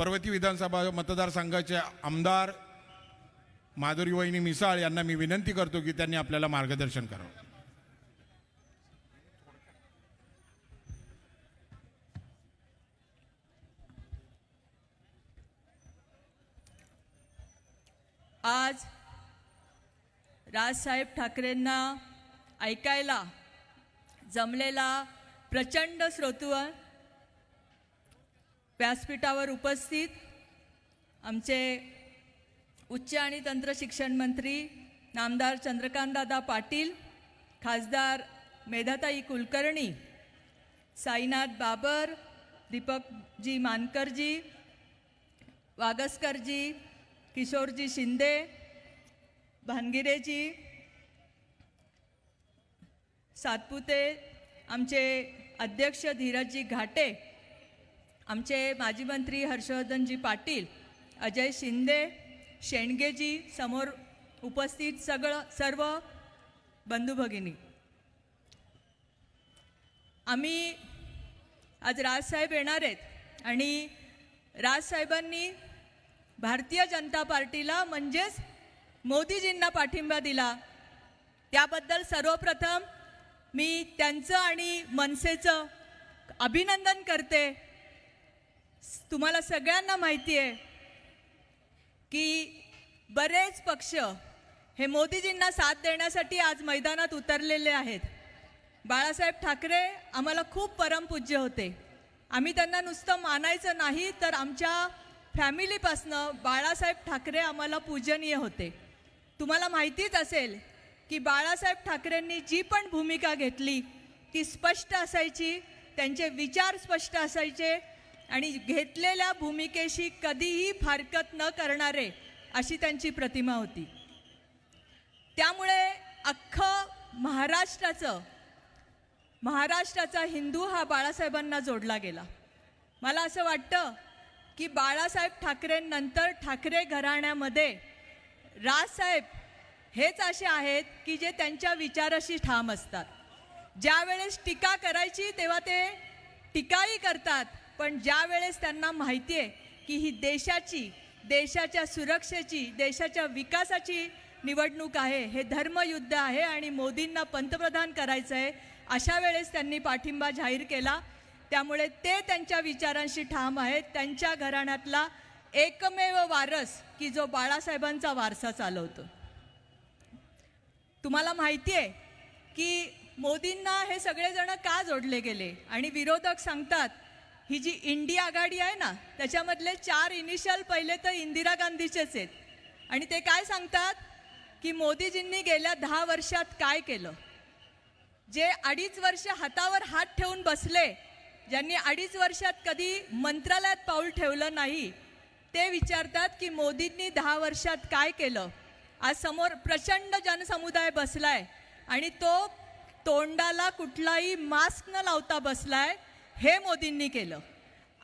पर्वती विधानसभा मतदारसंघाचे आमदार माधुरी वहिनी मिसाळ यांना मी विनंती करतो की त्यांनी आपल्याला मार्गदर्शन करावं. आज राजसाहेब ठाकरेंना ऐकायला जमलेला प्रचंड श्रोतृ व्यासपीठावर उपस्थित आमचे उच्च आणि तंत्र शिक्षण मंत्री नामदार चंद्रकांतदादा पाटील खासदार मेधाताई कुलकर्णी साईनाथ बाबर दीपकजी मानकरजी वागसकरजी किशोरजी शिंदे भानगिरेजी सातपुते आमचे अध्यक्ष धीरजजी घाटे आमचे माजी मंत्री हर्षवर्धनजी पाटील अजय शिंदे शेंडगेजी समोर उपस्थित सगळं सर्व बंधू भगिनी. आम्ही आज राजसाहेब येणार आहेत आणि राजसाहेबांनी भारतीय जनता पार्टीला म्हणजेच मोदीजींना पाठिंबा दिला. त्याबद्दल सर्वप्रथम मी त्यांचं आणि मनसेचं अभिनंदन करते. तुम्हाला सगळ्यांना माहिती आहे की बरेच पक्ष हे मोदीजींना साथ देण्यासाठी आज मैदानात उतरलेले आहेत. बाळासाहेब ठाकरे आम्हाला खूप परमपूज्य होते. आम्ही त्यांना नुसतं मानायचं नाही तर आमच्या फॅमिलीपासनं बाळासाहेब ठाकरे आम्हाला पूजनीय होते. तुम्हाला माहितीच असेल की बाळासाहेब ठाकरेंनी जी पण भूमिका घेतली ती स्पष्ट असायची त्यांचे विचार स्पष्ट असायचे आणि घेतलेल्या भूमिकेशी कधीही फारकत न करणारे अशी त्यांची प्रतिमा होती. त्यामुळे अख्खं महाराष्ट्राचं महाराष्ट्राचा हिंदू हा बाळासाहेबांना जोडला गेला. मला असं वाटतं की बाळासाहेब ठाकरेंनंतर ठाकरे घराण्यामध्ये राजसाहेब हेच असे आहेत की जे त्यांच्या विचाराशी ठाम असतात. ज्यावेळेस टीका करायची तेव्हा ते टीकाही करतात. पण ज्या वेळेस त्यांना माहिती आहे की ही देशाची देशाच्या सुरक्षेची देशाच्या विकासाची निवडणूक आहे हे धर्मयुद्ध आहे आणि मोदींना पंतप्रधान करायचं आहे अशा वेळेस त्यांनी पाठिंबा जाहीर केला. त्यामुळे ते त्यांच्या विचारांशी ठाम आहेत. त्यांच्या घराण्यातला एकमेव वारस की जो बाळासाहेबांचा वारसा चालवतो. तुम्हाला माहिती आहे की मोदींना हे सगळेजण का जोडले गेले? आणि विरोधक सांगतात ही जी इंडिया आघाडी आहे ना त्याच्यामधले चार इनिशियल पहिले तर इंदिरा गांधीचेच आहेत. आणि ते काय सांगतात? की मोदीजींनी गेल्या दहा वर्षात काय केलं? जे अडीच वर्ष हातावर हात ठेवून बसले ज्यांनी अडीच वर्षात कधी मंत्रालयात पाऊल ठेवलं नाही ते विचारतात की मोदींनी दहा वर्षात काय केलं? आज समोर प्रचंड जनसमुदाय बसलाय आणि तो तोंडाला कुठलाही मास्क न लावता बसलाय. हे मोदींनी केलं.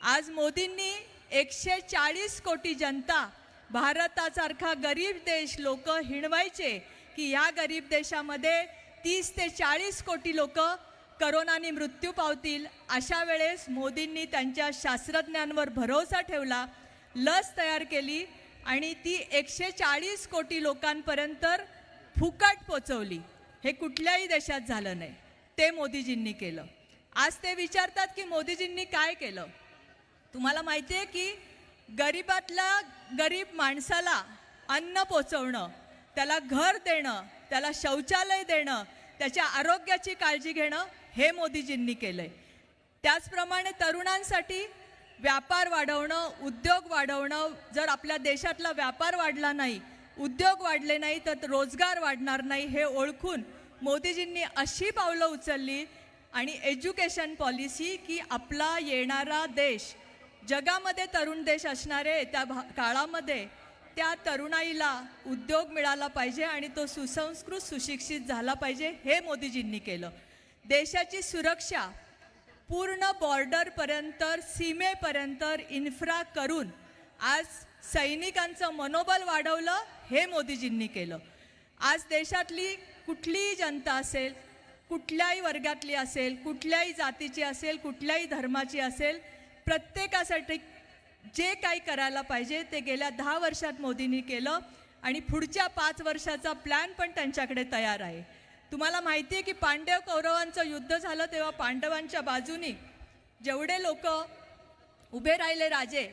आज मोदींनी एकशे चाळीस कोटी जनता भारतासारखा गरीब देश लोक हिणवायचे की या गरीब देशामध्ये तीस ते चाळीस कोटी लोक करोनाने मृत्यू पावतील अशा वेळेस मोदींनी त्यांच्या शास्त्रज्ञांवर भरोसा ठेवला लस तयार केली आणि ती एकशे चाळीस कोटी लोकांपर्यंत फुकट पोचवली. हे कुठल्याही देशात झालं नाही. ते मोदीजींनी केलं. आज ते विचारतात की मोदीजींनी काय केलं? तुम्हाला माहिती आहे की गरिबातल्या गरीब माणसाला अन्न पोचवणं त्याला घर देणं त्याला शौचालय देणं त्याच्या आरोग्याची काळजी घेणं हे मोदीजींनी केलं आहे त्याचप्रमाणे तरुणांसाठी व्यापार वाढवणं उद्योग वाढवणं जर आपल्या देशातला व्यापार वाढला नाही उद्योग वाढले नाही तर रोजगार वाढणार नाही हे ओळखून मोदीजींनी अशी पावलं उचलली आणि एज्युकेशन पॉलिसी की आपला येणारा देश जगामध्ये तरुण देश असणारे त्या भा काळामध्ये त्या तरुणाईला उद्योग मिळाला पाहिजे आणि तो सुसंस्कृत सुशिक्षित झाला पाहिजे हे मोदीजींनी केलं. देशाची सुरक्षा पूर्ण बॉर्डरपर्यंत सीमेपर्यंत इन्फ्रा करून आज सैनिकांचं मनोबल वाढवलं हे मोदीजींनी केलं. आज देशातली कुठलीही जनता असेल कुठल्याही वर्गातली असेल कुठल्याही जातीची असेल कुठल्याही धर्माची असेल प्रत्येकासाठी जे काही करायला पाहिजे ते गेल्या दहा वर्षात मोदींनी केलं आणि पुढच्या पाच वर्षाचा प्लॅन पण त्यांच्याकडे तयार आहे. तुम्हाला माहिती आहे की पांडव कौरवांचं युद्ध झालं तेव्हा पांडवांच्या बाजूनी जेवढे लोक उभे राहिले राजे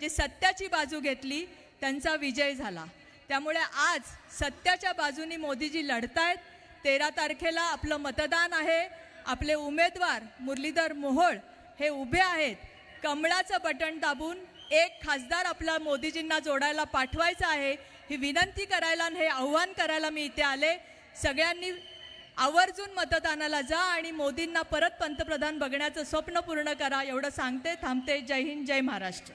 जे सत्याची बाजू घेतली त्यांचा विजय झाला. त्यामुळे आज सत्याच्या बाजूनी मोदीजी लढतायत तेरा तारखेला आपलं मतदान आहे. आपले उमेदवार मुरलीधर मोहोळ हे उभे आहेत. कमळाचं बटन दाबून एक खासदार आपला मोदीजींना जोडायला पाठवायचा आहे. ही विनंती करायला आणि हे आव्हान करायला मी इथे आले. सगळ्यांनी आवर्जून मतदानाला जा आणि मोदींना परत पंतप्रधान बघण्याचं स्वप्न पूर्ण करा. एवढं सांगते थांबते. जय हिंद जय महाराष्ट्र.